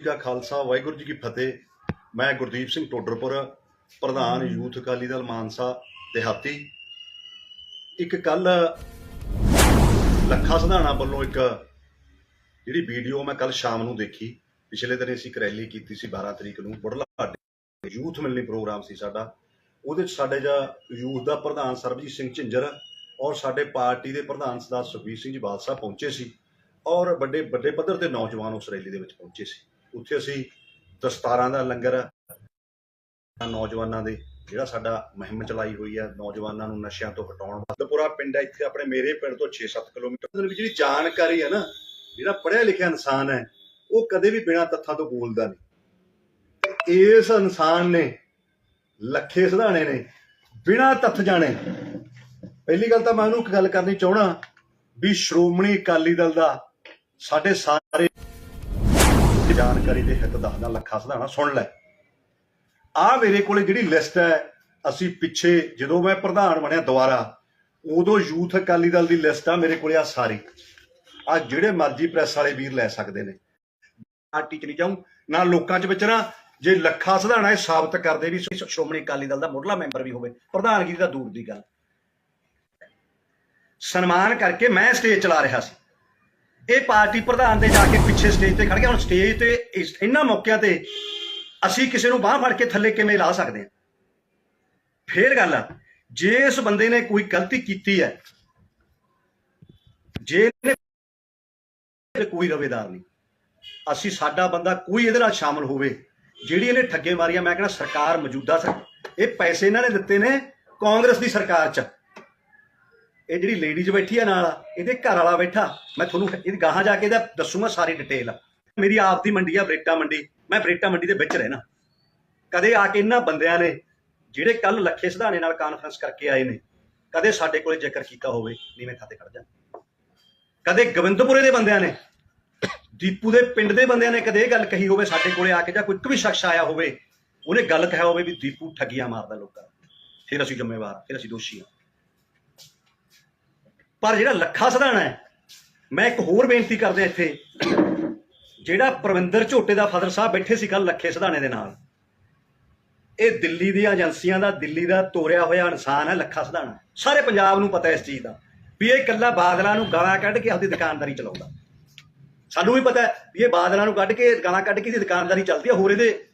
ਜੀ ਕਾ ਖਾਲਸਾ, ਵਾਹਿਗੁਰੂ ਜੀ ਕੀ ਫਤਿਹ। ਮੈਂ ਗੁਰਦੀਪ ਸਿੰਘ ਟੋਡਰਪੁਰ, ਪ੍ਰਧਾਨ ਯੂਥ ਅਕਾਲੀ ਦਲ ਮਾਨਸਾ, ਦਿਹਾਤੀ। ਇੱਕ ਕੱਲ ਲੱਖਾ ਸਧਾਣਾ ਵੱਲੋਂ ਇੱਕ ਜਿਹੜੀ ਵੀਡੀਓ ਮੈਂ ਕੱਲ ਸ਼ਾਮ ਨੂੰ ਦੇਖੀ, ਪਿਛਲੇ ਦਿਨ ਅਸੀਂ ਇੱਕ ਰੈਲੀ ਕੀਤੀ ਸੀ 12 ਤਰੀਕ ਨੂੰ, ਬੁਢਲਾਡੇ। ਯੂਥ ਮਿਲਣੀ ਪ੍ਰੋਗਰਾਮ ਸੀ ਸਾਡਾ। ਉਹਦੇ ਚ ਸਾਡੇ ਜਾਂ ਯੂਥ ਦਾ ਪ੍ਰਧਾਨ ਸਰਬਜੀਤ ਸਿੰਘ ਝਿੰਜਰ ਔਰ ਸਾਡੇ ਪਾਰਟੀ ਦੇ ਪ੍ਰਧਾਨ ਸਰਦਾਰ ਸੁਖਬੀਰ ਸਿੰਘ ਜੀ ਬਾਦਸ਼ਾਹ ਪਹੁੰਚੇ ਸੀ ਔਰ ਵੱਡੇ ਵੱਡੇ ਪੱਧਰ ਤੇ ਨੌਜਵਾਨ ਉਸ ਰੈਲੀ ਦੇ ਵਿੱਚ ਪਹੁੰਚੇ ਸੀ। ਉੱਥੇ ਅਸੀਂ ਦਸਤਾਰਾਂ ਦਾ ਲੰਗਰ ਨੌਜਵਾਨਾਂ ਦੇ, ਜਿਹੜਾ ਸਾਡਾ ਮੁਹਿੰਮ ਚਲਾਈ ਹੋਈ ਹੈ ਨੌਜਵਾਨਾਂ ਨੂੰ ਨਸ਼ਿਆਂ ਤੋਂ ਹਟਾਉਣ ਵਾਸਤੇ। ਪੂਰਾ ਪਿੰਡ ਹੈ ਇੱਥੇ ਆਪਣੇ ਮੇਰੇ ਪਿੰਡ ਤੋਂ 6-7 ਕਿਲੋਮੀਟਰ। ਦੇ ਜਿਹੜੀ ਜਾਣਕਾਰੀ ਹੈ ਨਾ, ਜਿਹੜਾ ਪੜ੍ਹਿਆ ਲਿਖਿਆ ਇਨਸਾਨ ਹੈ, ਉਹ ਕਦੇ ਵੀ ਬਿਨਾਂ ਤੱਥਾਂ ਤੋਂ ਬੋਲਦਾ ਨਹੀਂ। ਇਸ ਇਨਸਾਨ ਨੇ, ਲੱਖੇ ਸਿਧਾਣੇ ਨੇ, ਬਿਨਾਂ ਤੱਥ ਜਾਣੇ। ਪਹਿਲੀ ਗੱਲ ਤਾਂ ਮੈਂ ਉਹਨੂੰ ਇੱਕ ਗੱਲ ਕਰਨੀ ਚਾਹਣਾ ਵੀ ਸ਼੍ਰੋਮਣੀ ਅਕਾਲੀ ਦਲ ਦਾ ਸਾਡੇ ਸਾਰੇ ਜਾਣਕਾਰੀ ਦੇ ਹਿੱਤ ਦੱਸਦਾ, ਲੱਖਾ ਸਿਧਾਣਾ ਸੁਣ ਲੈ। ਆ ਮੇਰੇ ਕੋਲੇ ਜਿਹੜੀ ਲਿਸਟ ਹੈ, ਅਸੀਂ ਪਿੱਛੇ ਜਦੋਂ ਮੈਂ ਪ੍ਰਧਾਨ ਬਣਿਆ ਦੁਬਾਰਾ, ਉਦੋਂ ਯੂਥ ਅਕਾਲੀ ਦਲ ਦੀ ਲਿਸਟ ਆ ਮੇਰੇ ਕੋਲੇ ਆ ਸਾਰੀ। ਆ ਜਿਹੜੇ ਮਰਜ਼ੀ ਪ੍ਰੈਸ ਵਾਲੇ ਵੀਰ ਲੈ ਸਕਦੇ ਨੇ। ਪਾਰਟੀ ਚ ਨਹੀਂ ਜਾਊਂ ਨਾ ਲੋਕਾਂ ਚ ਵਿਚਰਾਂ, ਜੇ ਲੱਖਾ ਸਿਧਾਣਾ ਇਹ ਸਾਬਤ ਕਰਦੇ ਵੀ ਸ਼੍ਰੋਮਣੀ ਅਕਾਲੀ ਦਲ ਦਾ ਮੁੱਢਲਾ ਮੈਂਬਰ ਵੀ ਹੋਵੇ, ਪ੍ਰਧਾਨਗੀ ਦਾ ਦੂਰ ਦੀ ਗੱਲ। ਸਨਮਾਨ ਕਰਕੇ ਮੈਂ ਸਟੇਜ ਚਲਾ ਰਿਹਾ ਸੀ। ਇਹ ਪਾਰਟੀ ਪ੍ਰਧਾਨ ਦੇ ਜਾ ਕੇ ਪਿੱਛੇ ਸਟੇਜ ਤੇ ਖੜ ਗਿਆ। ਹੁਣ ਸਟੇਜ ਤੇ ਇਸ- ਇਹਨਾਂ ਮੌਕਿਆਂ ਤੇ ਅਸੀਂ ਕਿਸੇ ਨੂੰ ਬਾਹ ਫੜ ਕੇ ਥੱਲੇ ਕਿਵੇਂ ਲਾ ਸਕਦੇ ਹਾਂ? ਫੇਰ ਗੱਲ ਆ, ਜੇ ਇਸ ਬੰਦੇ ਨੇ ਕੋਈ ਗਲਤੀ ਕੀਤੀ ਹੈ, ਜੇ ਇਹਨੇ ਤੇ ਕੋਈ ਰਵੇਦਾਰ ਨਹੀਂ, ਅਸੀਂ ਸਾਡਾ ਬੰਦਾ ਕੋਈ ਇਹਦੇ ਨਾਲ ਸ਼ਾਮਲ ਹੋਵੇ, ਜਿਹੜੀ ਇਹਨੇ ਠੱਗੇ ਮਾਰੀਆਂ, ਮੈਂ ਕਹਿੰਦਾ ਸਰਕਾਰ ਮੌਜੂਦਾ ਸਰ, ਇਹ ਪੈਸੇ ਇਹਨਾਂ ਨੇ ਦਿੱਤੇ ਨੇ ਕਾਂਗਰਸ ਦੀ ਸਰਕਾਰ 'ਚ। ਇਹ ਜਿਹੜੀ ਲੇਡੀਜ਼ ਬੈਠੀ ਆ ਨਾਲ, ਇਹਦੇ ਘਰ ਵਾਲਾ ਬੈਠਾ। ਮੈਂ ਤੁਹਾਨੂੰ ਇਹਦੀ ਗਾਹਾਂ ਜਾ ਕੇ ਇਹਦਾ ਦੱਸੂਗਾ ਸਾਰੀ ਡਿਟੇਲ ਮੇਰੀ ਆਪ ਦੀ ਮੰਡੀ ਆ, ਬਰੇਟਾ ਮੰਡੀ। ਮੈਂ ਬਰੇਟਾ ਮੰਡੀ ਦੇ ਵਿੱਚ ਰਹਿਣਾ। ਕਦੇ ਆ ਕੇ ਇਹਨਾਂ ਬੰਦਿਆਂ ਨੇ ਜਿਹੜੇ ਕੱਲ ਲੱਖੇ ਸਿਧਾਣੇ ਨਾਲ ਕਾਨਫਰੰਸ ਕਰਕੇ ਆਏ ਨੇ, ਕਦੇ ਸਾਡੇ ਕੋਲੇ ਜ਼ਿਕਰ ਕੀਤਾ ਹੋਵੇ, ਨੀਵੇਂ ਖਾਤੇ ਖੜ ਜਾ ਕਦੇ ਗਵਿੰਦਪੁਰੇ ਦੇ ਬੰਦਿਆਂ ਨੇ, ਦੀਪੂ ਦੇ ਪਿੰਡ ਦੇ ਬੰਦਿਆਂ ਨੇ ਕਦੇ ਇਹ ਗੱਲ ਕਹੀ ਹੋਵੇ, ਸਾਡੇ ਕੋਲੇ ਆ ਕੇ ਜਾਂ ਕੋਈ ਇੱਕ ਵੀ ਸ਼ਖਸ ਆਇਆ ਹੋਵੇ, ਉਹਨੇ ਗੱਲ ਕਿਹਾ ਹੋਵੇ ਵੀ ਦੀਪੂ ਠੱਗੀਆਂ ਮਾਰਦਾ ਲੋਕਾਂ ਨੂੰ। ਫਿਰ ਅਸੀਂ ਜ਼ਿੰਮੇਵਾਰ ਫਿਰ ਅਸੀਂ ਦੋਸ਼ੀ ਹਾਂ ਪਰ ਜਿਹੜਾ ਲੱਖਾ ਸਧਾਣਾ ਹੈ, ਮੈਂ ਇੱਕ ਹੋਰ ਬੇਨਤੀ ਕਰਦਾ ਇੱਥੇ। ਜਿਹੜਾ ਪ੍ਰਵਿੰਦਰ ਝੋਟੇ ਦਾ ਫਾਦਰ ਸਾਹਿਬ ਬੈਠੇ ਸੀ ਕੱਲ ਲੱਖੇ ਸਧਾਣੇ ਦੇ ਨਾਲ, ਇਹ ਦਿੱਲੀ ਦੀਆਂ ਏਜੰਸੀਆਂ ਦਾ, ਦਿੱਲੀ ਦਾ ਤੋਰਿਆ ਹੋਇਆ ਇਨਸਾਨ ਹੈ, ਲੱਖਾ ਸਧਾਣਾ। ਸਾਰੇ ਪੰਜਾਬ ਨੂੰ ਪਤਾ ਇਸ ਚੀਜ਼ ਦਾ, ਵੀ ਇਹ ਇਕੱਲਾ ਬਾਦਲਾਂ ਨੂੰ ਗਾਲਾਂ ਕੱਢ ਕੇ ਆਪਦੀ ਦੁਕਾਨਦਾਰੀ ਚਲਾਉਂਦਾ। ਸਾਨੂੰ ਵੀ ਪਤਾ ਹੈ ਵੀ ਇਹ ਬਾਦਲਾਂ ਨੂੰ ਕੱਢ ਕੇ, ਗਾਲਾਂ ਕੱਢ ਕੇ ਇਹਦੀ ਦੁਕਾਨਦਾਰੀ ਚੱਲਦੀ ਹੈ। ਹੋਰ ਇਹਦੇ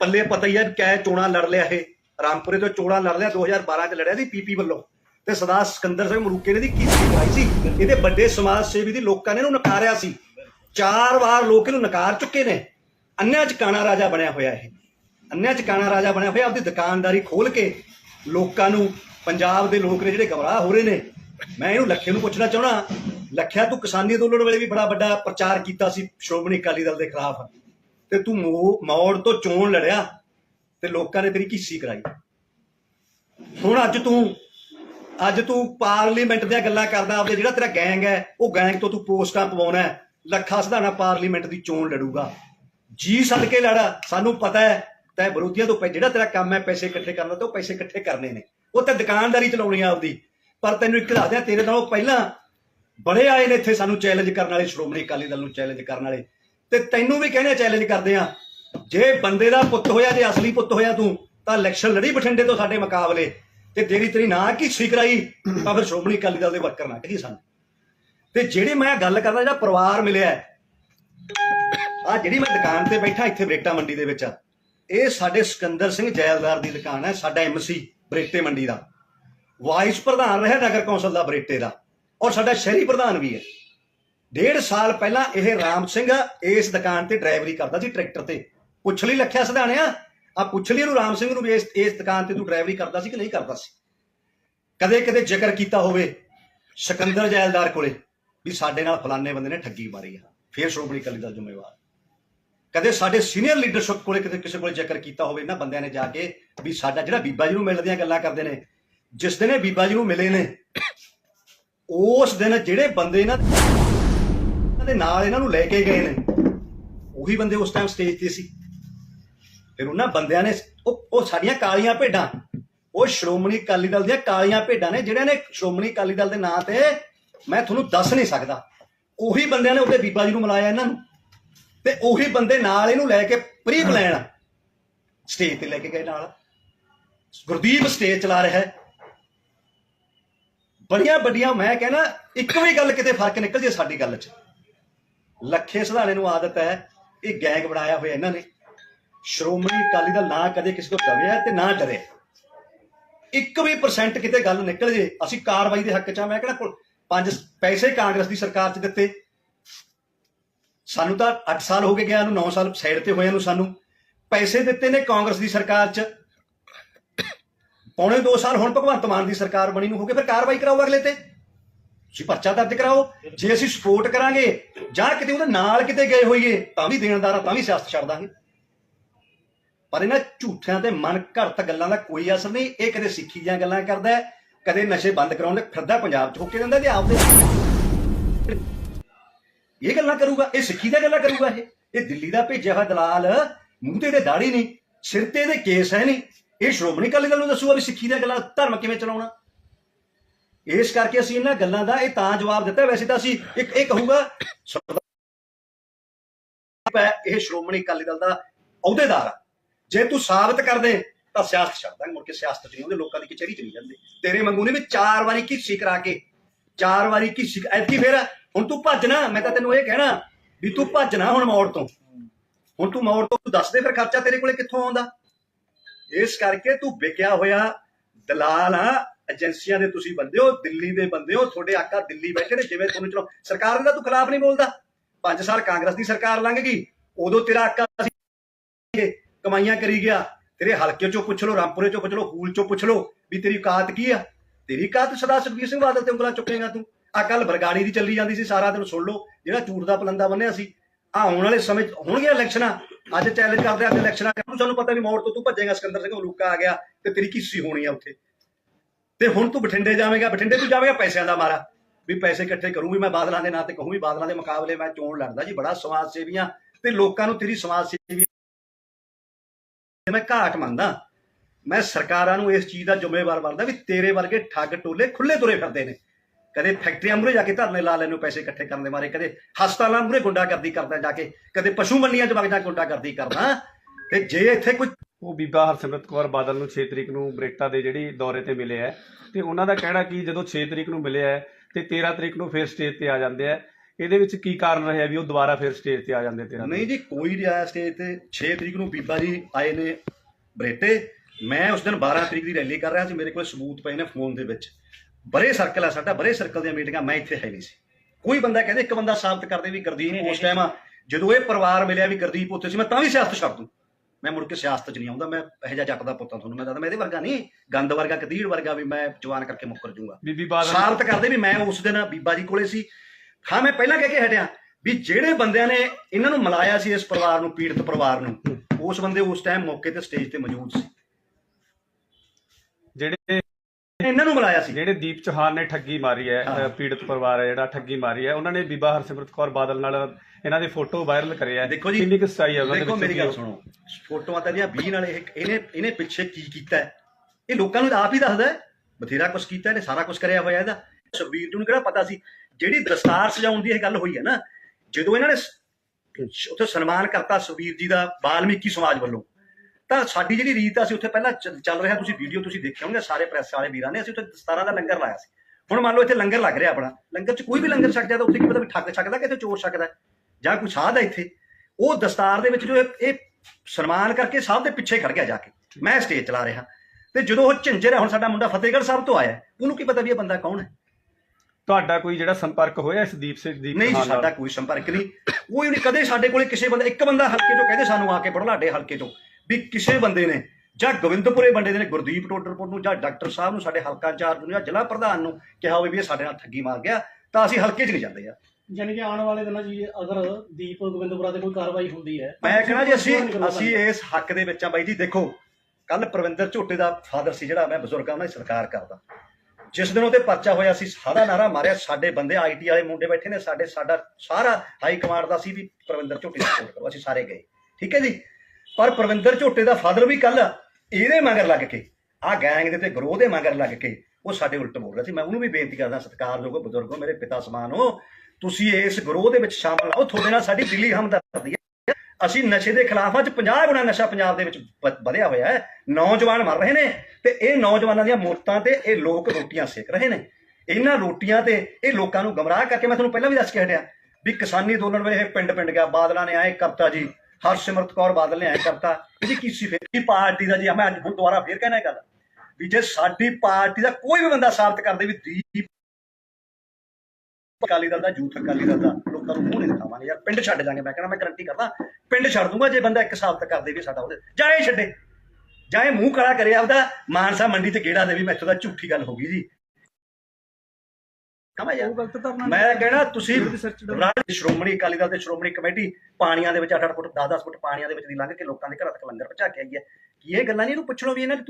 ਪੱਲੇ ਪਤਾ ਹੀ ਹੈ ਵੀ ਕਿਹ ਚੋਣਾਂ ਲੜ ਲਿਆ ਇਹ। ਰਾਮਪੁਰੇ ਤੋਂ ਚੋਣਾਂ ਲੜ ਲਿਆ 2012 ਚ ਲੜਿਆ ਸੀ ਪੀਪੀ ਵੱਲੋਂ। ਤੇ ਸਰਦਾਰ ਸਿਕੰਦਰ ਸਿੰਘ ਮਰੂਕੇ ਨੇ ਦੀ ਕੀਤੀ ਕਰਾਈ ਸੀ? ਇਹਦੇ ਵੱਡੇ ਸਮਾਜ ਸੇਵੀ ਦੀ ਲੋਕਾਂ ਨੇ ਇਹਨੂੰ ਨਕਾਰਿਆ ਸੀ। ਚਾਰ ਵਾਰ ਲੋਕ ਇਹਨੂੰ ਨਕਾਰ ਚੁੱਕੇ ਨੇ। ਅੰਨਿਆ ਚ ਕਾਣਾ ਰਾਜਾ ਬਣਿਆ ਹੋਇਆ ਇਹ। ਅੰਨਿਆ ਚ ਕਾਣਾ ਰਾਜਾ ਬਣਿਆ ਹੋਇਆ, ਆਪਦੀ ਦੁਕਾਨਦਾਰੀ ਖੋਲ ਕੇ ਲੋਕਾਂ ਨੂੰ ਪੰਜਾਬ ਦੇ ਲੋਕ ਨੇ ਜਿਹੜੇ ਗਮਰਾਹ ਹੋ ਰਹੇ ਨੇ। ਮੈਂ ਇਹਨੂੰ ਲੱਖੇ ਨੂੰ ਪੁੱਛਣਾ ਚਾਹਣਾ ਲੱਖਿਆ ਤੂੰ ਕਿਸਾਨੀ ਅੰਦੋਲਨ ਵੇਲੇ ਵੀ ਬੜਾ ਵੱਡਾ ਪ੍ਰਚਾਰ ਕੀਤਾ ਸੀ ਸ਼੍ਰੋਮਣੀ ਅਕਾਲੀ ਦਲ ਦੇ ਖਿਲਾਫ। ਤੇ ਤੂੰ ਮੋ- ਮੌੜ ਤੋਂ ਚੋਣ ਲੜਿਆ ਤੇ ਲੋਕਾਂ ਨੇ ਤੇਰੀ ਕੀਸੀ ਕਰਾਈ? ਹੁਣ ਅੱਜ ਤੂੰ ਅੱਜ ਤੂੰ ਪਾਰਲੀਮੈਂਟ ਦੀਆਂ ਗੱਲਾਂ ਕਰਦਾ, ਆਪਦੇ ਜਿਹੜਾ ਤੇਰਾ ਗੈਂਗ ਹੈ, ਉਹ ਗੈਂਗ ਤੋਂ ਤੂੰ ਪੋਸਟਾਂ ਪਵਾਉਣਾ ਹੈ। ਲੱਖਾ ਸਧਾਣਾ ਪਾਰਲੀਮੈਂਟ ਦੀ ਚੋਣ ਲੜੂਗਾ। ਜੀ ਸਦਕੇ ਲੜਾ, ਸਾਨੂੰ ਪਤਾ ਹੈ, ਤੈ ਵਿਰੋਧੀਆਂ ਤੋਂ ਜਿਹੜਾ ਤੇਰਾ ਕੰਮ ਹੈ, ਪੈਸੇ ਇਕੱਠੇ ਕਰਨਾ ਤੇ ਉਹ ਪੈਸੇ ਇਕੱਠੇ ਕਰਨੇ ਨੇ। ਉਹ ਤੇ ਦੁਕਾਨਦਾਰੀ ਚਲਾਉਣੀ ਆ ਆਪਦੀ। ਪਰ ਤੈਨੂੰ ਇੱਕ ਦੱਸਦਿਆਂ ਤੇਰੇ ਨਾਲੋਂ ਪਹਿਲਾਂ ਬੜੇ ਆਏ ਨੇ ਇੱਥੇ ਸਾਨੂੰ ਚੈਲੰਜ ਕਰਨ ਵਾਲੇ, ਸ਼੍ਰੋਮਣੀ ਅਕਾਲੀ ਦਲ ਨੂੰ ਚੈਲੰਜ ਕਰਨ ਵਾਲੇ। ਤੇ ਤੈਨੂੰ ਵੀ ਕਹਿੰਦੇ ਚੈਲੰਜ ਕਰਦੇ ਆ, ਜੇ ਬੰਦੇ ਦਾ ਪੁੱਤ ਹੋਇਆ, ਜੇ ਅਸਲੀ ਪੁੱਤ ਹੋਇਆ ਤੂੰ, ਤਾਂ ਇਲੈਕਸ਼ਨ ਲੜੀ ਬਠਿੰਡੇ ਤੋਂ ਸਾਡੇ ਮੁਕਾਬਲੇ। ਤੇ ਤੇਰੀ ਤੇਰੀ ਨਾ ਕੀ ਸਿਕਰਾਈ ਤਾਂ ਫਿਰ ਸ਼੍ਰੋਮਣੀ ਅਕਾਲੀ ਦਲ ਦੇ ਵਰਕਰ ਨਾ ਕਹੀ ਸਨ। ਤੇ ਜਿਹੜੇ ਮੈਂ ਗੱਲ ਕਰਦਾ, ਜਿਹੜਾ ਪਰਿਵਾਰ ਮਿਲਿਆ ਆ ਜਿਹੜੀ ਮੈਂ ਦੁਕਾਨ ਤੇ ਬੈਠਾ, ਇੱਥੇ ਬਰੇਟਾ ਮੰਡੀ ਦੇ ਵਿੱਚ ਇਹ ਸਾਡੇ ਸਿਕੰਦਰ ਸਿੰਘ ਜੈਲਦਾਰ ਦੀ ਦੁਕਾਨ ਹੈ, ਸਾਡਾ ਐਮਸੀ ਬਰੇਟੇ ਮੰਡੀ ਦਾ। ਵਾਈਸ ਪ੍ਰਧਾਨ ਰਿਹਾ ਨਗਰ ਕੌਂਸਲ ਦਾ, ਬਰੇਟੇ ਦਾ। ਔਰ ਸਾਡਾ ਸ਼ਹਿਰੀ ਪ੍ਰਧਾਨ ਵੀ ਹੈ। ਡੇਢ ਸਾਲ ਪਹਿਲਾਂ ਇਹ ਰਾਮ ਸਿੰਘ ਇਸ ਦੁਕਾਨ ਤੇ ਡਰਾਈਵਰੀ ਕਰਦਾ ਸੀ, ਟਰੈਕਟਰ ਤੇ। ਪੁੱਛ ਲਈ ਲੱਖਿਆ ਸਿਧਾਣਿਆ ਆ ਪੁੱਛ ਲਈ ਇਹਨੂੰ ਰਾਮ ਸਿੰਘ ਨੂੰ ਵੀ ਇਸ ਇਸ ਦੁਕਾਨ ਤੇ ਤੂੰ ਡਰਾਈਵਰੀ ਕਰਦਾ ਸੀ ਕਿ ਨਹੀਂ ਕਰਦਾ ਸੀ? ਕਦੇ ਕਦੇ ਜ਼ਿਕਰ ਕੀਤਾ ਹੋਵੇ ਸਿਕੰਦਰ ਜੈਲਦਾਰ ਕੋਲੇ ਵੀ ਸਾਡੇ ਨਾਲ ਫਲਾਣੇ ਬੰਦੇ ਨੇ ਠੱਗੀ ਮਾਰੀ ਆ। ਫੇਰ ਸ਼੍ਰੋਮਣੀ ਅਕਾਲੀ ਦਲ ਜ਼ਿੰਮੇਵਾਰ। ਕਦੇ ਸਾਡੇ ਸੀਨੀਅਰ ਲੀਡਰਸ਼ਿਪ ਕੋਲੇ ਕਿਤੇ ਕਿਸੇ ਕੋਲੇ ਜ਼ਿਕਰ ਕੀਤਾ ਹੋਵੇ ਇਹਨਾਂ ਬੰਦਿਆਂ ਨੇ ਜਾ ਕੇ ਵੀ ਸਾਡਾ ਜਿਹੜਾ ਬੀਬਾ ਜੀ ਨੂੰ ਮਿਲਦੀਆਂ ਗੱਲਾਂ ਕਰਦੇ ਨੇ, ਜਿਸ ਦਿਨ ਇਹ ਬੀਬਾ ਜੀ ਨੂੰ ਮਿਲੇ ਨੇ, ਉਸ ਦਿਨ ਜਿਹੜੇ ਬੰਦੇ ਇਹਨਾਂ ਦੇ ਨਾਲ ਇਹਨਾਂ ਨੂੰ ਲੈ ਕੇ ਗਏ ਨੇ, ਉਹੀ ਬੰਦੇ ਉਸ ਟਾਈਮ ਸਟੇਜ ਤੇ ਸੀ। ਫਿਰ ਉਹਨਾਂ ਬੰਦਿਆਂ ਨੇ ਉਹ ਉਹ ਸਾਡੀਆਂ ਕਾਲੀਆਂ ਭੇਡਾਂ, ਉਹ ਸ਼੍ਰੋਮਣੀ ਅਕਾਲੀ ਦਲ ਦੀਆਂ ਕਾਲੀਆਂ ਭੇਡਾਂ ਨੇ ਜਿਹੜਿਆਂ ਨੇ ਸ਼੍ਰੋਮਣੀ ਅਕਾਲੀ ਦਲ ਦੇ ਨਾਂ ਤੇ ਮੈਂ ਤੁਹਾਨੂੰ ਦੱਸ ਨਹੀਂ ਸਕਦਾ। ਉਹੀ ਬੰਦਿਆਂ ਨੇ ਉਹਦੇ ਬੀਬਾ ਜੀ ਨੂੰ ਮਿਲਾਇਆ ਇਹਨਾਂ ਨੂੰ। ਤੇ ਉਹੀ ਬੰਦੇ ਨਾਲ ਇਹਨੂੰ ਲੈ ਕੇ ਪ੍ਰੀ ਪਲਾਨ ਸਟੇਜ ਤੇ ਲੈ ਕੇ ਗਏ ਨਾਲ। ਗੁਰਦੀਪ ਸਟੇਜ ਚਲਾ ਰਿਹਾ ਹੈ। ਬੜੀਆਂ ਵੱਡੀਆਂ, ਮੈਂ ਕਹਿੰਦਾ, ਇੱਕ ਵੀ ਗੱਲ ਕਿਤੇ ਫ਼ਰਕ ਨਿਕਲ ਜੇ ਸਾਡੀ ਗੱਲ 'ਚ। ਲੱਖੇ ਸਿਧਾਣੇ ਨੂੰ ਆਦਤ ਹੈ, ਇਹ ਗੈਂਗ ਬਣਾਇਆ ਹੋਇਆ ਇਹਨਾਂ ਨੇ। ਸ਼੍ਰੋਮਣੀ ਅਕਾਲੀ ਦਲ ਨਾ ਕਦੇ ਕਿਸੇ ਤੋਂ ਦਵਿਆ ਤੇ ਨਾ ਡਰੇ। ਇੱਕ ਵੀ ਪਰਸੈਂਟ ਕਿਤੇ ਗੱਲ ਨਿਕਲ ਜੇ, ਅਸੀਂ ਕਾਰਵਾਈ ਦੇ ਹੱਕ 'ਚ ਆ ਮੈਂ ਕਹਿੰਦਾ ਕੋਲ ਪੰਜ ਪੈਸੇ ਕਾਂਗਰਸ ਦੀ ਸਰਕਾਰ 'ਚ ਦਿੱਤੇ। ਸਾਨੂੰ ਤਾਂ 8 ਸਾਲ ਹੋ ਗਏ ਗਿਆ ਨੂੰ 9 ਸਾਲ ਸਾਈਡ ਤੇ ਹੋਇਆਂ ਨੂੰ ਸਾਨੂੰ। ਪੈਸੇ ਦਿੱਤੇ ਨੇ ਕਾਂਗਰਸ ਦੀ ਸਰਕਾਰ 'ਚ। ਪੌਣੇ 2 ਸਾਲ ਹੁਣ ਭਗਵੰਤ ਮਾਨ ਦੀ ਸਰਕਾਰ ਬਣੀ ਨੂੰ ਹੋ ਗਏ, ਫਿਰ ਕਾਰਵਾਈ ਕਰਾਓ ਅਗਲੇ ਤੇ। ਤੁਸੀਂ ਪਰਚਾ ਦਰਜ ਕਰਾਓ। ਜੇ ਅਸੀਂ ਸਪੋਰਟ ਕਰਾਂਗੇ, ਜਾਂ ਕਿਤੇ ਉਹਦੇ ਨਾਲ ਕਿਤੇ ਗਏ ਹੋਈਏ, ਤਾਂ ਵੀ ਦੇਣਦਾਰ ਤਾਂ ਵੀ ਸਿਆਸਤ ਛੱਡ ਦਾਂਗੇ। ਪਰ ਇਹਨਾਂ ਝੂਠਿਆਂ ਤੇ ਮਨ ਘੜਤ ਗੱਲਾਂ ਦਾ ਕੋਈ ਅਸਰ ਨਹੀਂ। ਇਹ ਕਦੇ ਸਿੱਖੀ ਦੀਆਂ ਗੱਲਾਂ ਕਰਦਾ ਕਦੇ ਨਸ਼ੇ ਬੰਦ ਕਰਾਉਣ ਦੇ ਫਿਰਦਾ ਪੰਜਾਬ 'ਚ ਹੋ ਦਿੰਦਾ ਤੇ ਆਪਦੇ। ਇਹ ਗੱਲਾਂ ਕਰੂਗਾ, ਇਹ ਸਿੱਖੀ ਦੀਆਂ ਗੱਲਾਂ ਕਰੂਗਾ ਇਹ। ਇਹ ਦਿੱਲੀ ਦਾ ਭੇਜਿਆ ਹੋਇਆ ਦਲਾਲ, ਮੂੰਹ ਤੇ ਦਾੜੀ ਨਹੀਂ, ਸਿਰ ਤੇ ਇਹਦੇ ਕੇਸ ਹੈ ਨਹੀਂ। ਇਹ ਸ਼੍ਰੋਮਣੀ ਅਕਾਲੀ ਦਲ ਨੂੰ ਦੱਸੂਗਾ ਵੀ ਸਿੱਖੀ ਦੀਆਂ ਗੱਲਾਂ ਧਰਮ ਕਿਵੇਂ ਚਲਾਉਣਾ। ਇਸ ਕਰਕੇ ਅਸੀਂ ਇਹਨਾਂ ਗੱਲਾਂ ਦਾ ਇਹ ਤਾਂ ਜਵਾਬ ਦਿੱਤਾ। ਵੈਸੇ ਤਾਂ ਅਸੀਂ ਇੱਕ ਇਹ ਕਹੂਗਾ ਇਹ ਸ਼੍ਰੋਮਣੀ ਅਕਾਲੀ ਦਲ ਦਾ ਅਹੁਦੇਦਾਰ ਆ। ਜੇ ਤੂੰ ਸਾਬਤ ਕਰ ਦੇ, ਤਾਂ ਸਿਆਸਤ ਛੱਡ ਦਾਂਗੇ, ਮੁੜ ਕੇ ਸਿਆਸਤ ਨਹੀਂ ਉਹਦੇ ਲੋਕਾਂ ਦੀ ਕਚਹਿਰੀ ਚ ਜਾਂਦੇ। ਤੇਰੇ ਵਾਂਗੂ ਨਹੀਂ ਵੀ ਚਾਰ ਵਾਰੀ ਘਿੱਸੀ ਕਰਾ ਕੇ, ਚਾਰ ਵਾਰੀ ਘਿੱਸੀ ਐਤਕੀ ਫੇਰ ਹੁਣ ਤੂੰ ਭੱਜ ਮੈਂ ਤਾਂ ਤੈਨੂੰ ਇਹ ਕਹਿਣਾ ਵੀ ਤੂੰ ਭੱਜ ਹੁਣ ਮੌੜ ਤੋਂ। ਹੁਣ ਤੂੰ ਮੌੜ ਤੋਂ ਦੱਸ ਦੇ ਫਿਰ ਖਰਚਾ ਤੇਰੇ ਕੋਲੇ ਕਿੱਥੋਂ ਆਉਂਦਾ? ਇਸ ਕਰਕੇ ਤੂੰ ਵਿਕਿਆ ਹੋਇਆ ਦਲਾਲ ਆ, ਏਜੰਸੀਆਂ ਦੇ ਤੁਸੀਂ ਬੰਦੇ ਹੋ, ਦਿੱਲੀ ਦੇ ਬੰਦੇ ਹੋ, ਤੁਹਾਡੇ ਆਕਾ ਦਿੱਲੀ ਬੈਠੇ ਨੇ, ਜਿਵੇਂ ਤੁਹਾਨੂੰ ਚਲੋ, ਸਰਕਾਰ ਦਾ ਤੂੰ ਖਿਲਾਫ ਨਹੀਂ ਬੋਲਦਾ। 5 ਸਾਲ ਕਾਂਗਰਸ ਦੀ ਸਰਕਾਰ ਲੰਘ ਗਈ, ਉਦੋਂ ਤੇਰਾ ਆਕਾ ਸੀ। ਕਮਾਈਆਂ ਕਰੀ ਗਿਆ। ਤੇਰੇ ਹਲਕੇ ਚੋਂ ਪੁੱਛ ਲਓ, ਰਾਮਪੁਰੇ ਚੋਂ ਪੁੱਛ ਲਓ ਹੂਲ ਚੋਂ ਪੁੱਛ ਲਓ ਵੀ ਤੇਰੀ ਔਕਾਤ ਕੀ ਆ? ਤੇਰੀ ਔਕਾਤ ਸਦਾ ਸੁਖਬੀਰ ਸਿੰਘ ਬਾਦਲ ਤੇ ਉਂਗਲਾਂ ਚੁੱਕੇਗਾ ਤੂੰ। ਆ ਕੱਲ ਬਰਗਾੜੀ ਦੀ ਚੱਲੀ ਜਾਂਦੀ ਸੀ, ਸਾਰਾ ਦਿਨ ਸੁਣ ਲਓ, ਜਿਹੜਾ ਝੂਠ ਦਾ ਪਲੰਦਾ ਬੰਨਿਆ ਸੀ। ਆ ਆਉਣ ਵਾਲੇ ਸਮੇਂ ਹੋਣਗੀਆਂ ਇਲੈਕਸ਼ਨਾਂ। ਅੱਜ ਚੈਲੰਜ ਕਰਦੇ ਆ, ਅੱਜ ਇਲੈਕਸ਼ਨਾਂ ਕਰਨ। ਸਾਨੂੰ ਪਤਾ ਵੀ ਮੋੜ ਤੋਂ ਤੂੰ ਭੱਜੇਗਾ, ਸਿਕੰਦਰ ਸਿੰਘ ਮਲੂਕਾ ਆ ਗਿਆ ਤੇ ਤੇਰੀ ਕੀਸੀ ਹੋਣੀ ਆ ਉੱਥੇ? ਤੇ ਹੁਣ ਤੂੰ ਬਠਿੰਡੇ ਜਾਵੇਂਗਾ, ਬਠਿੰਡੇ ਤੂੰ ਜਾਵੇਂਗਾ ਪੈਸਿਆਂ ਦਾ ਮਾਰਾ। ਵੀ ਪੈਸੇ ਇਕੱਠੇ ਕਰੂੰ ਵੀ ਮੈਂ ਬਾਦਲਾਂ ਦੇ ਨਾਂ ਤੇ ਕਹੂੰ ਵੀ ਬਾਦਲਾਂ ਦੇ ਮੁਕਾਬਲੇ ਮੈਂ ਚੋਣ ਲੜਦਾ ਜੀ, ਬੜਾ ਸਮਾਜ ਸੇਵੀਆਂ ਤੇ ਲੋਕਾਂ ਨੂੰ ਤੇਰੀ ਸਮਾਜ ਸੇਵੀ ਮੈਂ ਘਾਟ ਮੰਨਦਾ ਮੈਂ ਸਰਕਾਰਾਂ ਨੂੰ ਇਸ ਚੀਜ਼ ਦਾ ਜ਼ਿੰਮੇਵਾਰ ਬਣਦਾ ਵੀ ਤੇਰੇ ਵਰਗੇ ਠੱਗ ਟੋਲੇ ਖੁੱਲੇ ਤੁਰੇ ਫਿਰਦੇ ਨੇ। ਕਦੇ ਫੈਕਟਰੀਆਂ ਮੂਰੇ ਜਾ ਕੇ ਧਰਨੇ ਲਾ ਲੈਨੂੰ ਪੈਸੇ ਇਕੱਠੇ ਕਰਨ ਦੇ ਮਾਰੇ, ਕਦੇ ਹਸਪਤਾਲਾਂ ਮੂਰੇ ਗੁੰਡਾਗਰਦੀ ਕਰਦਾ ਜਾ ਕੇ, ਕਦੇ ਪਸ਼ੂ ਮੰਡੀਆਂ 'ਚ ਵਗ ਜਾ ਗੁੰਡਾਗਰਦੀ ਕਰਦਾ। ਤੇ ਜੇ ਇੱਥੇ ਕੋਈ ਉਹ ਬੀਬਾ ਹਰਸਿਮਰਤ ਕੌਰ ਬਾਦਲ ਨੂੰ 6 ਤਰੀਕ ਨੂੰ ਬਰੇਟਾ ਦੇ ਜਿਹੜੀ ਦੌਰੇ ਤੇ ਮਿਲੇ ਹੈ ਤੇ ਉਹਨਾਂ ਦਾ ਕਹਿਣਾ ਕਿ ਜਦੋਂ 6 ਤਰੀਕ ਨੂੰ ਮਿਲਿਆ ਹੈ ਤੇ 13 ਤਰੀਕ ਨੂੰ ਫਿਰ ਸਟੇਜ ਤੇ ਆ ਜਾਂਦੇ ਆ ਇਹਦੇ ਵਿੱਚ ਕੀ ਕਾਰਨ ਰਿਹਾ ਵੀ ਉਹ ਦੁਬਾਰਾ ਫਿਰ ਸਟੇਜ ਤੇ ਆ ਜਾਂਦੇ 13 ਨਹੀਂ ਜੀ ਕੋਈ ਨਹੀਂ ਆਇਆ ਸਟੇਜ ਤੇ। 6 ਤਰੀਕ ਨੂੰ ਬੀਬਾ ਜੀ ਆਏ ਨੇ ਬਰੇਟੇ। ਮੈਂ ਉਸ ਦਿਨ 12 ਤਰੀਕ ਦੀ ਰੈਲੀ ਕਰ ਰਿਹਾ ਸੀ। ਮੇਰੇ ਕੋਲ ਸਬੂਤ ਪਏ ਨੇ ਫੋਨ ਦੇ ਵਿੱਚ। ਬਰੇ ਸਰਕਲ ਆ ਸਾਡਾ ਬਰੇ ਸਰਕਲ ਦੀਆਂ ਮੀਟਿੰਗਾਂ ਮੈਂ ਇੱਥੇ ਹੈ ਨਹੀਂ ਸੀ। ਕੋਈ ਬੰਦਾ ਕਹਿੰਦੇ ਇੱਕ ਬੰਦਾ ਸਾਬਤ ਕਰਦੇ ਵੀ ਗੁਰਦੀਪ ਉਸ ਟਾਈਮ ਜਦੋਂ ਇਹ ਪਰਿਵਾਰ ਮਿਲਿਆ ਵੀ ਗੁਰਦੀਪ ਉੱਥੇ ਸੀ ਮੈਂ ਤਾਂ ਵੀ ਸਿਆਸਤ ਛੱਡ ਦੂੰ। ਮੈਂ ਮੁੜ ਕੇ ਸਿਆਸਤ 'ਚ ਨਹੀਂ ਆਉਂਦਾ। ਮੈਂ ਇਹੋ ਜਿਹਾ ਜੱਟ ਦਾ ਪੁੱਤਾਂ ਤੁਹਾਨੂੰ। ਮੈਂ ਦੱਸਦਾ ਮੈਂ ਇਹਦੇ ਵਰਗਾ ਨਹੀਂ। ਗੰਦ ਵਰਗਾ ਕਦੀੜ ਵਰਗਾ ਵੀ ਮੈਂ ਜਵਾਨ ਕਰਕੇ ਮੁੱਕਰ ਜੂੰਗਾ। ਬੀਬੀ ਬਾਦਲ ਸਾਬਤ ਕਰਦੇ ਵੀ ਮੈਂ ਉਸ ਦਿਨ ਬੀਬਾ ਜੀ ਕੋਲੇ ਸੀ। ਹਾਂ ਮੈਂ ਪਹਿਲਾਂ ਕਹਿ ਕੇ ਹਟਿਆ ਵੀ ਜਿਹੜੇ ਬੰਦਿਆਂ ਨੇ ਇਹਨਾਂ ਨੂੰ ਮਿਲਾਇਆ ਸੀ ਇਸ ਪਰਿਵਾਰ ਨੂੰ ਪੀੜਤ ਪਰਿਵਾਰ ਨੂੰ ਉਸ ਬੰਦੇ ਉਸ ਟਾਈਮ ਮੌਕੇ ਤੇ ਸਟੇਜ ਤੇ ਮੌਜੂਦ ਸੀ। ਜਿਹੜੇ ਇਹਨਾਂ ਨੂੰ ਮਿਲਾਇਆ ਸੀ। ਜਿਹੜੇ ਦੀਪ ਚੌਹਾਨ ਨੇ ਠੱਗੀ ਮਾਰੀ ਹੈ ਪੀੜਤ ਪਰਿਵਾਰ ਹੈ ਜਿਹੜਾ ਠੱਗੀ ਮਾਰੀ ਹੈ ਉਹਨਾਂ ਨੇ ਬੀਬਾ ਹਰਸਿਮਰਤ ਕੌਰ ਬਾਦਲ ਨਾਲ ਇਹਨਾਂ ਦੇ ਫੋਟੋ ਵਾਇਰਲ ਕਰੇ ਹੈ। ਦੇਖੋ ਜੀ, ਕਿੰਨੀ ਕੁ ਸਚਾਈ ਹੈ ਉਹਨਾਂ ਦੇ ਦੇਖੋ ਵਿੱਚ ਮੇਰੀ ਗੱਲ ਸੁਣੋ। ਫੋਟੋਆਂ ਤਾਂ ਦੀਆਂ 20 ਨਾਲ ਇਹ ਇਹਨੇ ਇਹਨੇ ਪਿੱਛੇ ਕੀ ਕੀਤਾ ਹੈ? ਇਹ ਲੋਕਾਂ ਨੂੰ ਆਪ ਹੀ ਦੱਸਦਾ ਹੈ। ਬਥੇਰਾ ਕੁਝ ਕੀਤਾ ਇਹਨੇ ਸਾਰਾ ਕੁਝ ਕਰਿਆ ਹੋਇਆ ਇਹਦਾ। ਸੁਖਬੀਰ ਨੂੰ ਕਿਹੜਾ ਪਤਾ ਸੀ? ਜਿਹੜੀ ਦਸਤਾਰ ਸਜਾਉਣ ਦੀ ਇਹ ਗੱਲ ਹੋਈ ਹੈ ਨਾ, ਜਦੋਂ ਇਹਨਾਂ ਨੇ ਉੱਥੇ ਸਨਮਾਨ ਕਰਤਾ ਸੁਖਬੀਰ ਜੀ ਦਾ ਬਾਲਮੀਕੀ ਸਮਾਜ ਵੱਲੋਂ, ਤਾਂ ਸਾਡੀ ਜਿਹੜੀ ਰੀਤ ਆ ਸੀ ਉੱਥੇ ਪਹਿਲਾਂ ਚੱਲ ਰਿਹਾ, ਤੁਸੀਂ ਵੀਡੀਓ ਤੁਸੀਂ ਦੇਖਿਆ ਹੋਣਗੇ ਸਾਰੇ ਪ੍ਰੈਸ ਵਾਲੇ ਵੀਰਾਂ ਨੇ, ਅਸੀਂ ਉੱਥੇ ਦਸਤਾਰਾਂ ਦਾ ਲੰਗਰ ਲਾਇਆ ਸੀ। ਹੁਣ ਮੰਨ ਲਓ ਇੱਥੇ ਲੰਗਰ ਲੱਗ ਰਿਹਾ ਆਪਣਾ, ਲੰਗਰ 'ਚ ਕੋਈ ਵੀ ਲੰਗਰ ਛਕ ਜਾਂਦਾ, ਉੱਥੇ ਕੀ ਪਤਾ ਵੀ ਠੱਗ ਛਕਦਾ ਕਿਤੇ ਚੋਰ ਛਕਦਾ, ਜਾਂ ਕੋਈ ਸਾਧ ਹੈ ਇੱਥੇ। ਉਹ ਦਸਤਾਰ ਦੇ ਵਿੱਚ ਜੋ ਇਹ ਸਨਮਾਨ ਕਰਕੇ ਸਭ ਦੇ ਪਿੱਛੇ ਖੜ ਗਿਆ ਜਾ ਕੇ। ਮੈਂ ਸਟੇਜ ਚਲਾ ਰਿਹਾ। ਤੇ ਜਦੋਂ ਉਹ ਝੰਜਰ ਹੈ ਹੁਣ ਸਾਡਾ ਮੁੰਡਾ ਫਤਿਹਗੜ੍ਹ ਸਾਹਿਬ ਤੋਂ ਆਇਆ, ਉਹਨੂੰ ਕੀ ਪਤਾ ਵੀ ਇਹ ਬੰਦਾ ਕੌਣ ਹੈ? ਤੁਹਾਡਾ ਕੋਈ ਜਿਹੜਾ ਸੰਪਰਕ ਹੋਇਆ ਇਸ ਦੀਪ ਸਿੰਘ ਦੀਪ ਨਹੀਂ ਜੀ? ਸਾਡਾ ਕੋਈ ਸੰਪਰਕ ਨਹੀਂ। ਕੋਈ ਨਹੀਂ ਕਦੇ ਸਾਡੇ ਕੋਲੇ ਕਿਸੇ ਬੰਦੇ ਇੱਕ ਬੰਦਾ ਹਲਕੇ ਤੋਂ ਕਹਿੰਦੇ ਸਾਨੂੰ ਆ ਕੇ ਬੜਲਾਡੇ ਹਲਕੇ ਤੋਂ ਵੀ ਕਿਸੇ ਬੰਦੇ ਨੇ ਜਾਂ ਗੋਬਿੰਦਪੁਰੇ ਬੰਦੇ ਦੇ ਨੇ ਗੁਰਦੀਪ ਟੋਡਰਪੁਰ ਨੂੰ ਜਾਂ ਡਾਕਟਰ ਸਾਹਿਬ ਨੂੰ ਸਾਡੇ ਹਲਕਾ ਇੰਚਾਰਜ ਨੂੰ ਜਾਂ ਜ਼ਿਲ੍ਹਾ ਪ੍ਰਧਾਨ ਨੂੰ ਕਿਹਾ ਹੋਵੇ ਵੀ ਇਹ ਸਾਡੇ ਨਾਲ ਠੱਗੀ ਮਾਰ ਗਿਆ ਤਾਂ ਅਸੀਂ ਹਲਕੇ 'ਚ ਨਹੀਂ ਜਾਂਦੇ ਆ। ਯਾਨੀ ਕਿ ਆਉਣ ਵਾਲੇ ਦਿਨਾਂ 'ਚ ਜੀ ਅਗਰ ਦੀਪ ਗੋਬਿੰਦਪੁਰਾ ਤੇ ਕੋਈ ਕਾਰਵਾਈ ਹੁੰਦੀ ਹੈ ਮੈਂ ਕਹਿੰਦਾ ਜੀ ਅਸੀਂ ਅਸੀਂ ਇਸ ਹੱਕ ਦੇ ਵਿੱਚ ਆ ਬਾਈ ਜੀ ਦੇਖੋ ਕੱਲ ਪ੍ਰਵਿੰਦਰ ਝੋਟੇ ਦਾ ਫਾਦਰ ਸੀ ਜਿਹੜਾ ਮੈਂ ਬਜ਼ੁਰਗਾਂ ਉਹਨਾਂ ਦੀ ਸਰਕਾਰ ਕਰਦਾ। ਜਿਸ ਦਿਨ ਉਹਤੇ ਪਰਚਾ ਹੋਇਆ ਸੀ, ਸਾਰਾ ਨਾਰਾ ਮਾਰਿਆ, ਸਾਡੇ ਬੰਦੇ ਆਈਟੀ ਵਾਲੇ ਮੁੰਡੇ ਬੈਠੇ ਨੇ, ਸਾਡੇ, ਸਾਡਾ ਸਾਰਾ ਹਾਈ ਕਮਾਂਡ ਦਾ ਸੀ ਵੀ ਪ੍ਰਵਿੰਦਰ ਝੋਟੇ ਦੀ ਸਪੋਰਟ ਕਰੋ, ਅਸੀਂ ਸਾਰੇ ਗਏ। ਠੀਕ ਹੈ ਜੀ? ਪਰ ਪ੍ਰਵਿੰਦਰ ਝੋਟੇ ਦਾ ਫਾਦਰ ਵੀ ਕੱਲ ਇਹਦੇ ਮਗਰ ਲੱਗ ਕੇ ਆ ਗੈਂਗ ਦੇ ਤੇ ਗਰੋਹ ਦੇ ਮਗਰ ਲੱਗ ਕੇ, ਉਹ ਸਾਡੇ ਉਲਟ ਬੋਲ ਰਿਹਾ ਸੀ। ਮੈਂ ਉਹਨੂੰ ਵੀ ਬੇਨਤੀ ਕਰਦਾ, ਸਤਿਕਾਰਯੋਗ ਬਜ਼ੁਰਗੋ, ਮੇਰੇ ਪਿਤਾ ਸਮਾਨ ਹੋ, ਤੁਸੀਂ ਇਸ ਗਰੋਹ ਦੇ ਵਿੱਚ ਸ਼ਾਮਲ ਹੋ, ਤੁਹਾਡੇ ਨਾਲ ਸਾਡੀ ਦਿਲੀ ਹਮਦਰਦੀ ਹੈ। ਅਸੀਂ ਨਸ਼ੇ ਦੇ ਖਿਲਾਫ ਅੱਜ 50 ਗੁਣਾ ਨਸ਼ਾ ਪੰਜਾਬ ਦੇ ਵਿੱਚ ਵਧਿਆ ਹੋਇਆ ਹੈ। ਨੌਜਵਾਨ ਮਰ ਰਹੇ ਨੇ ਤੇ ਇਹ ਨੌਜਵਾਨਾਂ ਦੀਆਂ ਮੌਤਾਂ ਤੇ ਇਹ ਲੋਕ ਰੋਟੀਆਂ ਸੇਕ ਰਹੇ ਨੇ। ਇਹਨਾਂ ਰੋਟੀਆਂ ਤੇ ਇਹ ਲੋਕਾਂ ਨੂੰ ਗਮਰਾਹ ਕਰਕੇ ਮੈਂ ਤੁਹਾਨੂੰ ਪਹਿਲਾਂ ਵੀ ਦੱਸ ਕੇ ਹਟਿਆ ਵੀ ਕਿਸਾਨੀ ਅੰਦੋਲਨ ਵੇਲੇ ਇਹ ਪਿੰਡ ਪਿੰਡ ਗਿਆ, ਬਾਦਲਾਂ ਨੇ ਆਏ ਕਰਤਾ ਜੀ। ਹਰਸਿਮਰਤ ਕੌਰ ਬਾਦਲ ਨੇ ਆਏ ਕਰਤਾ। ਇਹਦੀ ਕੀ ਸੀ ਪਾਰਟੀ ਦਾ ਜੀ? ਮੈਂ ਅੱਜ ਹੁਣ ਦੁਬਾਰਾ ਫੇਰ ਕਹਿਣਾ ਇਹ ਗੱਲ। ਵੀ ਜੇ ਸਾਡੀ ਪਾਰਟੀ ਦਾ ਕੋਈ ਵੀ ਬੰਦਾ ਸਾਬਤ ਕਰਦੇ ਵੀ ਦੀਪ ਅਕਾਲੀ ਦਲ ਦਾ ਯੂਥ ਅਕਾਲੀ ਦਲ ਦਾ ਲੋਕਾਂ ਨੂੰ ਮੂੰਹ ਨਹੀਂ ਦਿਖਾਵਾਂਗੇ। ਯਾਰ ਪਿੰਡ ਛੱਡ ਜਾਾਂਗੇ ਮੈਂ ਕਹਿੰਦਾ ਮੈਂ ਗਰੰਟੀ ਕਰਦਾ ਪਿੰਡ ਛੱਡ ਦੂੰਗਾ ਜੇ ਬੰਦਾ ਇੱਕ ਸਾਬਤ ਕਰਦੇ ਵੀ ਸਾਡਾ ਉਹਦੇ। ਜਾਂ ਇਹ ਛੱਡੇ ਜਾਂ ਇਹ ਮੂੰਹ ਕਾਲਾ ਕਰੇ ਆਪਦਾ ਮਾਨਸਾ ਮੰਡੀ ਤੇ ਗੇੜਾ ਦੇ ਵੀ ਮੈਥੋਂ ਦਾ ਝੂਠੀ ਗੱਲ ਹੋ ਗਈ ਜੀ। ਕਮਾ ਯਾਰ। ਗਲਤ ਧਰਨਾ ਮੈਂ ਕਹਿਣਾ ਤੁਸੀਂ ਸ਼੍ਰੋਮਣੀ ਅਕਾਲੀ ਦਲ ਤੇ ਸ਼੍ਰੋਮਣੀ ਕਮੇਟੀ ਪਾਣੀਆਂ ਦੇ ਵਿੱਚ 8-8 ਫੁੱਟ 10-10 ਫੁੱਟ ਪਾਣੀਆਂ ਦੇ ਵਿੱਚ ਦੀ ਲੰਘ ਕੇ ਲੋਕਾਂ ਦੇ ਘਰਾਂ ਤੱਕ ਲੰਗਰ ਪਹੁੰਚਾ ਕੇ ਆਈ ਹੈ। ਕੀ ਇਹ ਗੱਲਾਂ ਨਹੀਂ? ਇਹਨੂੰ ਪੁੱਛਣੋ ਵੀ ਇਹਨਾਂ ਦੀ